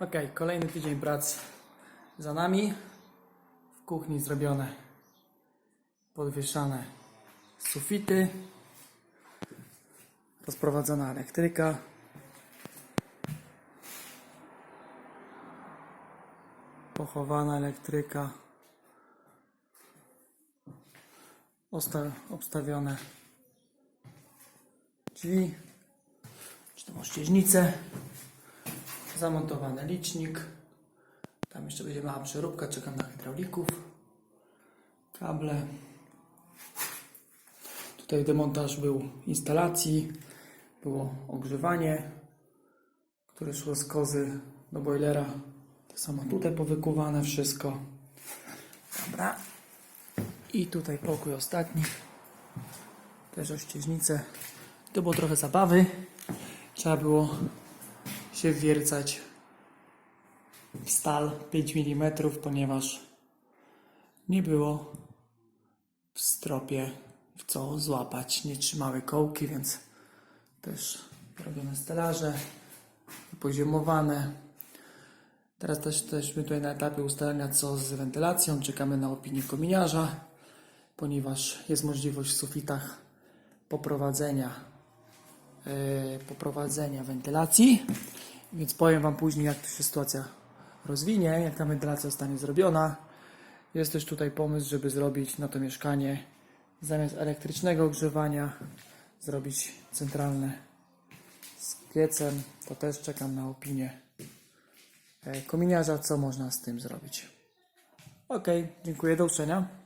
Ok, kolejny tydzień prac za nami. W kuchni zrobione, podwieszane sufity, rozprowadzona elektryka. Pochowana elektryka. Osta- obstawione drzwi, czy to mościeżnice zamontowany licznik. Tam jeszcze będzie mała przeróbka, czekam na hydraulików. Kable. Tutaj demontaż był instalacji, było ogrzewanie, które szło z kozy do boilera. To samo tutaj powykuwane wszystko. Dobra. I tutaj pokój ostatni. Też ościeżnice. To było trochę zabawy. Trzeba było się wwiercać w stal 5 mm, ponieważ nie było w stropie w co złapać. Nie trzymały kołki, więc też robione stelaże, poziomowane. Teraz też jesteśmy tutaj na etapie ustalenia co z wentylacją. Czekamy na opinię kominiarza, ponieważ jest możliwość w sufitach poprowadzenia e, poprowadzenia wentylacji. Więc powiem Wam później, jak to się sytuacja rozwinie, jak ta wentylacja zostanie zrobiona. Jest też tutaj pomysł, żeby zrobić na to mieszkanie zamiast elektrycznego ogrzewania, zrobić centralne z piecem. To też czekam na opinię e, kominiarza, co można z tym zrobić. Ok, dziękuję, do usłyszenia.